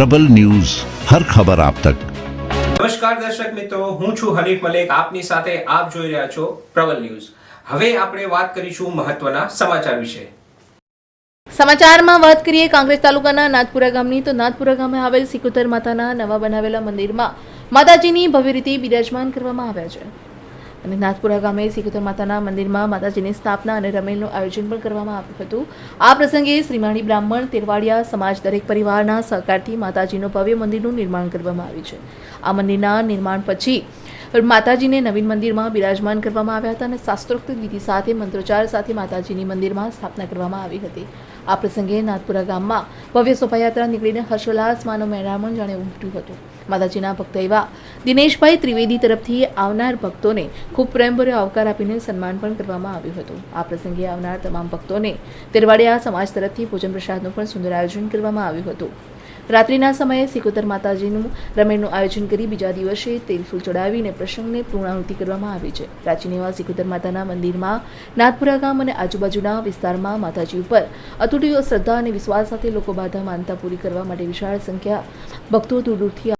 પ્રબલ news હર ખબર આપ તક. નમસ્કાર દર્શક મિત્રો હું છું હરીફ મલેક. આપની સાથે આપ જોઈ રહ્યા છો પ્રબલ ન્યૂઝ. હવે આપણે વાત કરીશું મહત્વના સમાચાર વિશે. સમાચારમાં વાત કરીએ કોંગ્રેસ તાલુકાના નાથપુરા ગામની તો નાથપુરા ગામે આવેલ સિકુતર માતાના નવા બનાવેલા મંદિરમાં માતાજીની ભવ્ય રીતે બિરાજમાન કરવામાં આવ્યા છે. અને નાથપુરા ગામે સિકુતર માતાના મંદિરમાં માતાજીની સ્થાપના અને રમેલનું આયોજન પણ કરવામાં આવ્યું હતું. આ પ્રસંગે શ્રીમાણી બ્રાહ્મણ તેરવાડિયા સમાજ દરેક પરિવારના સહકારથી માતાજીનું ભવ્ય મંદિરનું નિર્માણ કરવામાં આવ્યું છે. આ મંદિરના નિર્માણ પછી માતાજીને નવીન મંદિરમાં બિરાજમાન કરવામાં આવ્યા હતા અને શાસ્ત્રોક્ત વિધિ સાથે, મંત્રોચ્ચાર સાથે માતાજીની મંદિરમાં સ્થાપના કરવામાં આવી હતી. આ પ્રસંગે નાથપુરા ગામમાં ભવ્ય શોભાયાત્રા નીકળીને હર્ષોલ્લાસમાંનો મેળામણ જાણે ઉમટ્યું હતું. માતાજીના ભક્ત એવા દિનેશભાઈ ત્રિવેદી તરફથી આવનાર ભક્તોને ખૂબ પ્રેમભર્યો આવકાર આપીને સન્માન પણ કરવામાં આવ્યું હતું. આ પ્રસંગે આવનાર તમામ ભક્તોને તેરવાડિયા સમાજ તરફથી ભોજન પ્રસાદનું પણ સુંદર આયોજન કરવામાં આવ્યું હતું. રાત્રિના સમયે સિકોતર માતાજીનું રમેણનું આયોજન કરી બીજા દિવસે તેલ ફૂલ ચડાવીને પ્રસંગને પૂર્ણાહુતિ કરવામાં આવી છે. પ્રાચીન એવા સિકોતર માતાના મંદિરમાં નાથપુરા ગામ અને આજુબાજુના વિસ્તારમાં માતાજી ઉપર અતુટીઓ શ્રદ્ધા અને વિશ્વાસ સાથે લોકો બાધા માનતા પૂરી કરવા માટે વિશાળ સંખ્યા ભક્તો દૂર દૂરથી